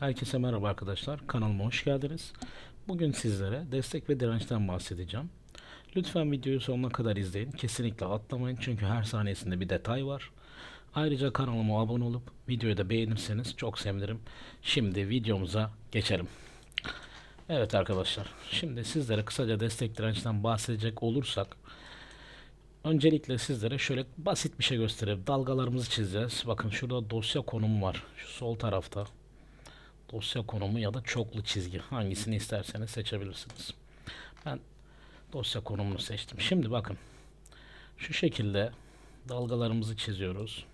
Herkese merhaba arkadaşlar. Kanalıma hoş geldiniz. Bugün sizlere destek ve dirençten bahsedeceğim. Lütfen videoyu sonuna kadar izleyin. Kesinlikle atlamayın çünkü her saniyesinde bir detay var. Ayrıca kanalıma abone olup videoyu da beğenirseniz çok sevinirim. Şimdi videomuza geçelim. Evet arkadaşlar. Şimdi sizlere kısaca destek dirençten bahsedecek olursak Öncelikle sizlere şöyle basit bir şey göstereyim. Dalgalarımızı çizeceğiz. Bakın şurada dosya konumu var. Şu sol tarafta dosya konumu ya da çoklu çizgi hangisini isterseniz seçebilirsiniz. Ben dosya konumunu seçtim. Şimdi bakın şu şekilde dalgalarımızı çiziyoruz.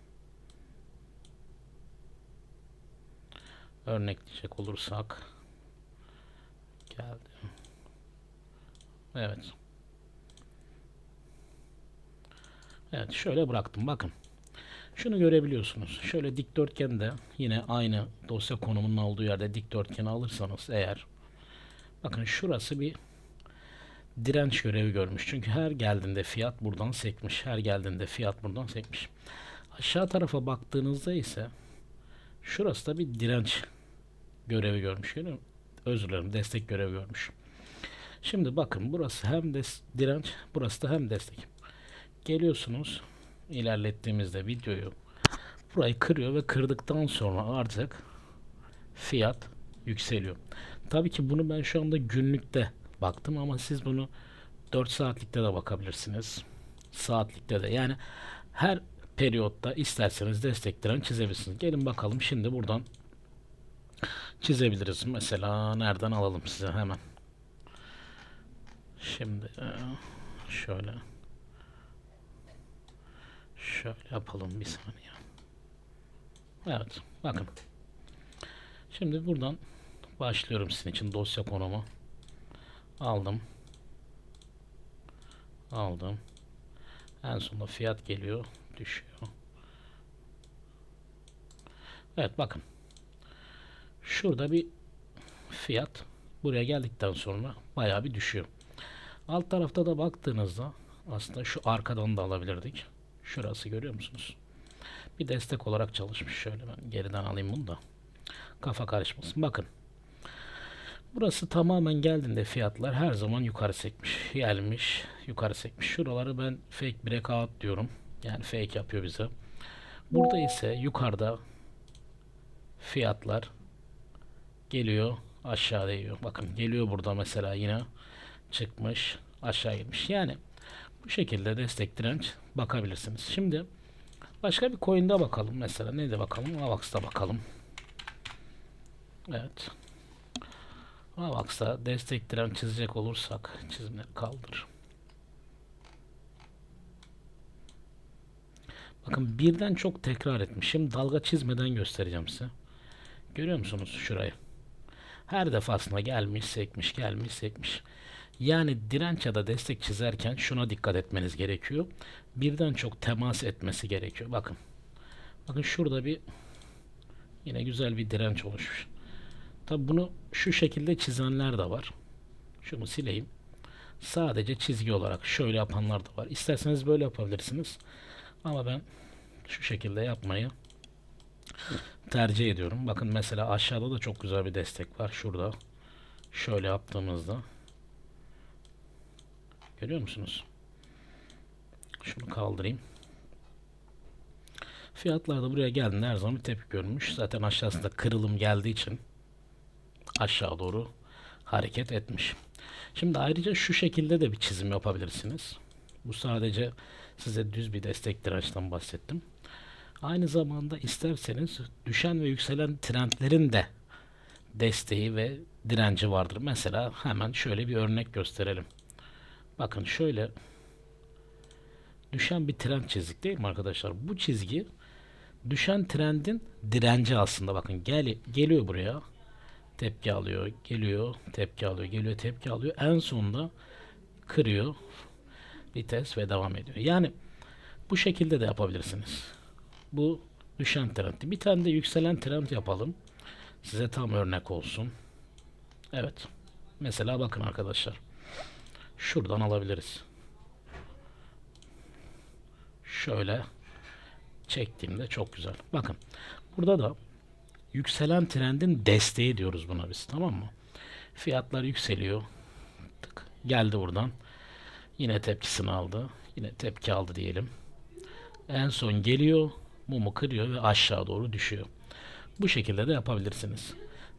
Örnekleyecek olursak geldi. Evet. Evet şöyle bıraktım bakın. Şunu görebiliyorsunuz. Şöyle dikdörtgende yine aynı dosya konumunun olduğu yerde dikdörtgeni alırsanız eğer bakın şurası bir direnç görevi görmüş. Çünkü her geldiğinde fiyat buradan sekmiş. Her geldiğinde fiyat buradan sekmiş. Aşağı tarafa baktığınızda ise şurası da bir direnç görevi görmüş. Görüyor musun? Özür dilerim destek görevi görmüş. Şimdi bakın burası hem direnç burası da hem destek. Geliyorsunuz ilerlettiğimizde videoyu burayı kırıyor ve kırdıktan sonra artık fiyat yükseliyor. Tabii ki bunu ben şu anda günlükte baktım ama siz bunu 4 saatlikte de bakabilirsiniz. Saatlikte de yani her periyotta isterseniz desteklerini çizebilirsiniz. Gelin bakalım şimdi buradan çizebiliriz. Mesela nereden alalım size hemen. Şimdi e, şöyle Şöyle yapalım bir saniye. Evet bakın. Şimdi buradan başlıyorum sizin için dosya konumu. Aldım. Aldım. En sonunda fiyat geliyor. Düşüyor. Evet bakın. Şurada bir fiyat buraya geldikten sonra bayağı bir düşüyor. Alt tarafta da baktığınızda aslında şu arkadan da alabilirdik. Şurası görüyor musunuz? Bir destek olarak çalışmış. Şöyle ben geriden alayım bunu da. Kafa karışmasın. Bakın. Burası tamamen geldiğinde fiyatlar her zaman yukarı sekmiş. Gelmiş, yukarı sekmiş. Şuraları ben fake breakout diyorum. Yani fake yapıyor bize. Burada ise yukarıda fiyatlar geliyor aşağı değiyor. Bakın geliyor burada mesela yine çıkmış aşağı gitmiş. Yani bu şekilde destek direnç bakabilirsiniz. Şimdi başka bir coin'de bakalım. Mesela ne de bakalım? Avax'ta bakalım. Evet. Avax'ta destek direnç çizecek olursak çizimleri kaldır. Bakın birden çok tekrar etmişim. Dalga çizmeden göstereceğim size. Görüyor musunuz şurayı? Her defasında gelmiş, sekmiş, gelmiş, sekmiş. Yani direnç ya da destek çizerken şuna dikkat etmeniz gerekiyor. Birden çok temas etmesi gerekiyor. Bakın. Bakın şurada bir yine güzel bir direnç oluşmuş. Tabi bunu şu şekilde çizenler de var. Şunu sileyim. Sadece çizgi olarak şöyle yapanlar da var. İsterseniz böyle yapabilirsiniz. Ama ben şu şekilde yapmayı tercih ediyorum. Bakın mesela aşağıda da çok güzel bir destek var. Şurada şöyle yaptığımızda Görüyor musunuz? Şunu kaldırayım. Fiyatlar da buraya geldiğinde her zaman bir tepki görmüş. Zaten aşağısında kırılım geldiği için aşağı doğru hareket etmiş. Şimdi ayrıca şu şekilde de bir çizim yapabilirsiniz. Bu sadece size düz bir destek dirençten bahsettim. Aynı zamanda isterseniz düşen ve yükselen trendlerin de desteği ve direnci vardır. Mesela hemen şöyle bir örnek gösterelim. Bakın şöyle düşen bir trend çizdik değil mi arkadaşlar? Bu çizgi düşen trendin direnci aslında. Bakın gel geliyor buraya. Tepki alıyor, geliyor, tepki alıyor, geliyor, tepki alıyor. En sonunda kırıyor vites ve devam ediyor. Yani bu şekilde de yapabilirsiniz. Bu düşen trend. Bir tane de yükselen trend yapalım. Size tam örnek olsun. Evet. Mesela bakın arkadaşlar. Şuradan alabiliriz. Şöyle çektiğimde çok güzel. Bakın burada da yükselen trendin desteği diyoruz buna biz tamam mı? Fiyatlar yükseliyor. Tık, geldi buradan. Yine tepkisini aldı. Yine tepki aldı diyelim. En son geliyor, mumu kırıyor ve aşağı doğru düşüyor. Bu şekilde de yapabilirsiniz.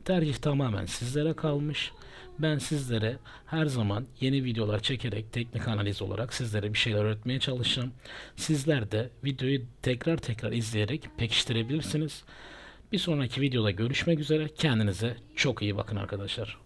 Tercih tamamen sizlere kalmış. Ben sizlere her zaman yeni videolar çekerek teknik analiz olarak sizlere bir şeyler öğretmeye çalışacağım. Sizler de videoyu tekrar tekrar izleyerek pekiştirebilirsiniz. Bir sonraki videoda görüşmek üzere. Kendinize çok iyi bakın arkadaşlar.